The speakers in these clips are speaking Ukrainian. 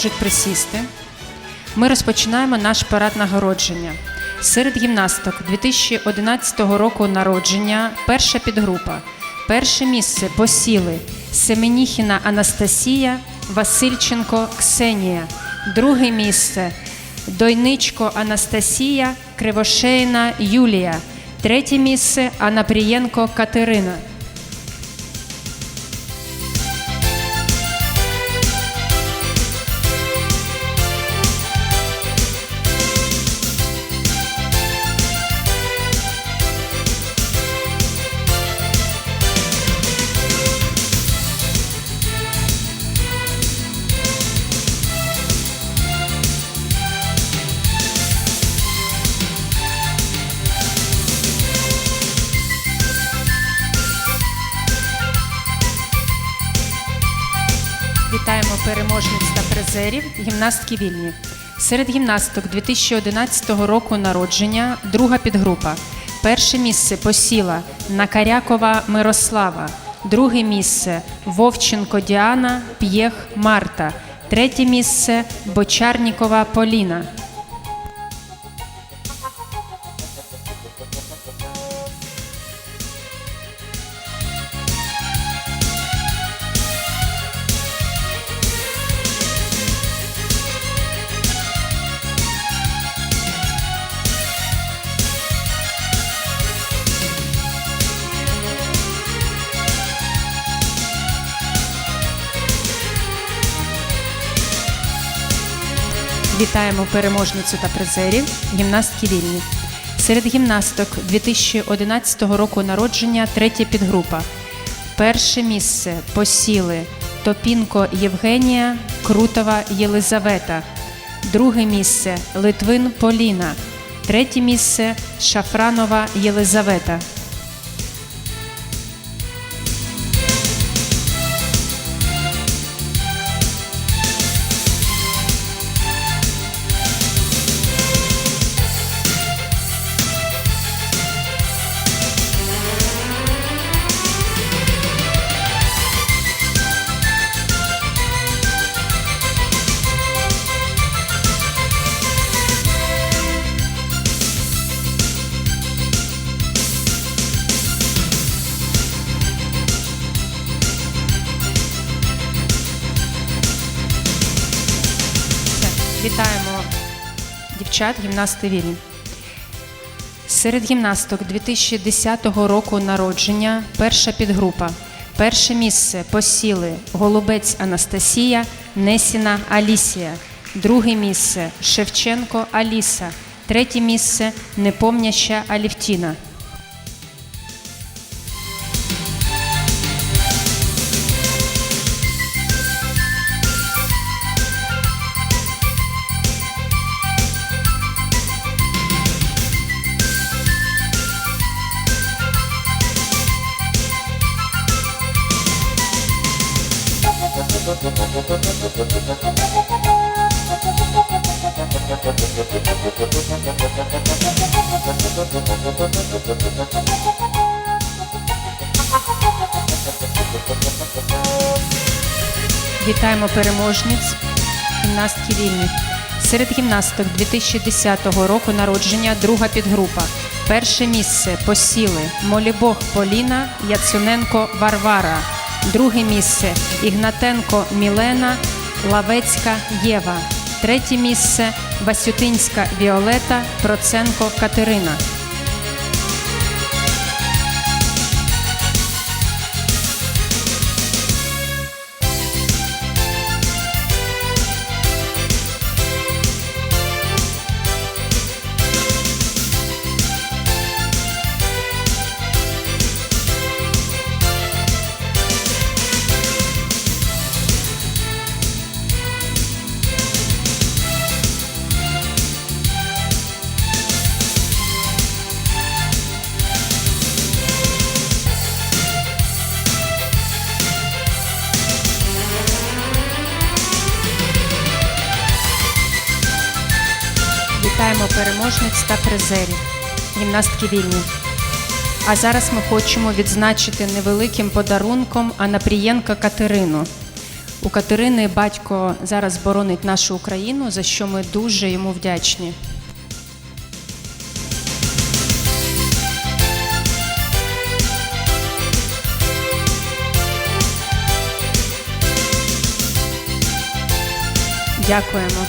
можуть присісти. Ми розпочинаємо наш парад нагородження. Серед гімнасток 2011 року народження перша підгрупа. Перше місце посіли Семеніхіна Анастасія, Васильченко Ксенія. Друге місце Дойничко Анастасія, Кривошейна Юлія. Третє місце Анапрієнко Катерина. Переможниць та призерів гімнастки вільні. Серед гімнасток 2011 року народження друга підгрупа. Перше місце посіла Накарякова Мирослава. Друге місце Вовченко Діана, П'єх Марта. Третє місце Бочарнікова Поліна. Вітаємо переможницю та призерів гімнастки вільні. Серед гімнасток 2011 року народження третя підгрупа. Перше місце посіли Топінко Євгенія, Крутова Єлизавета. Друге місце Литвин Поліна. Третє місце Шафранова Єлизавета. Вітаємо дівчат, гімнасти вільні. Серед гімнасток 2010 року народження перша підгрупа. Перше місце посіли Голубець Анастасія, Несіна Алісія. Друге місце Шевченко Аліса. Третє місце Непомняща Алівтіна. Вітаємо переможниць гімнастки вільні. Серед гімнасток 2010 року народження друга підгрупа. Перше місце посіли Молібог Поліна, Яцуненко Варвара. Друге місце Ігнатенко Мілена, Лавецька Єва. Третє місце Васютинська Віолета, Проценко Катерина. Вітаємо переможниць та призерів, гімнастки вільні. А зараз ми хочемо відзначити невеликим подарунком Анапрієнка Катерину. У Катерини батько зараз боронить нашу Україну, за що ми дуже йому вдячні. Дякуємо.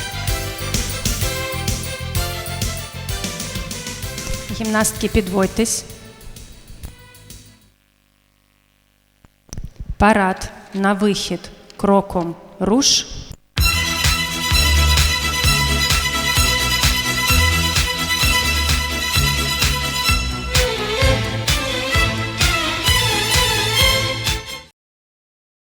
Гімнастки, підводьтесь. Парад на вихід кроком руш.